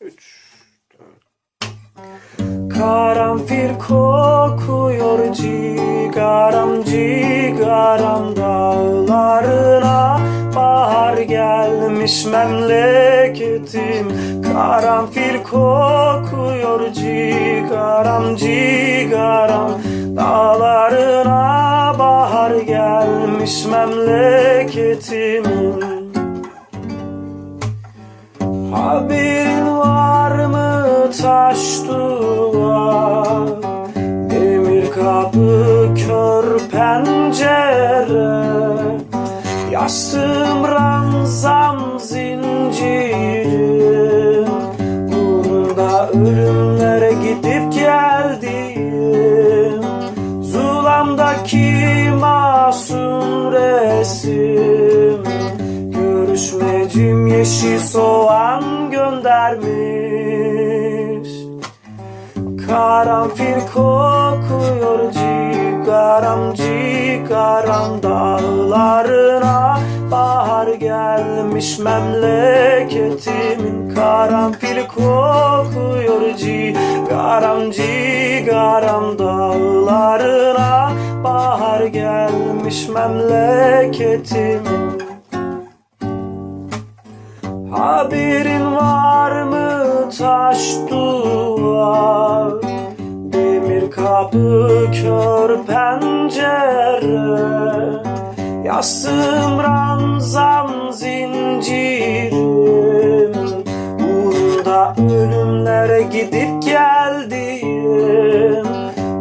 Üç, dört. Karanfil kokuyor cigaram cigaram dağlarına. Bahar gelmiş memleketim. Karanfil kokuyor cigaram cigaram Dağlarına. Bahar gelmiş memleketimin pencere Yastığım ranzam zincirim Burnumda ölümlere gidip geldim. Zulamdaki masum resim. Görüşmecim yeşil soğan göndermiş. Karanfil kokuyor cigaram cigaram dağlarına Bahar gelmiş memleketimin Karanfil kokuyor cigaram cigaram dağlarına Bahar gelmiş memleketimin. Haberin var mı taş duvar kapı kör pencere. Yastığım ranzam zincirim. Uğrunda ölümlere gidip geldim.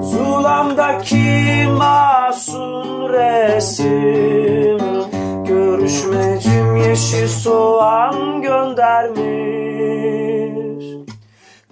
Zulamdaki masum resim. Görüşmecim yeşil soğan göndermiş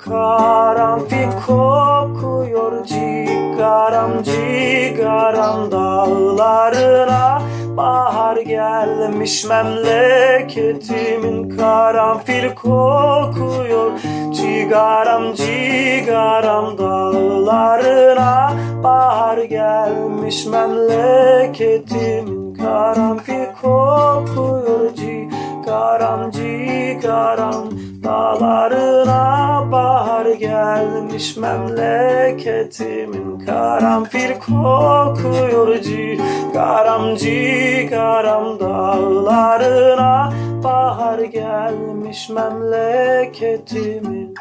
Karanfil kokuyor cigaram cigaram dağlarına. Bahar gelmiş memleketimin karanfil kokuyor Cigaram cigaram dağlarına. Bahar gelmiş memleketimin karanfil kokuyor Cigaram cigaram dağlarına gelmiş memleketimin karanfil kokuyor Cigaram cigaram dağlarına Bahar gelmiş memleketimin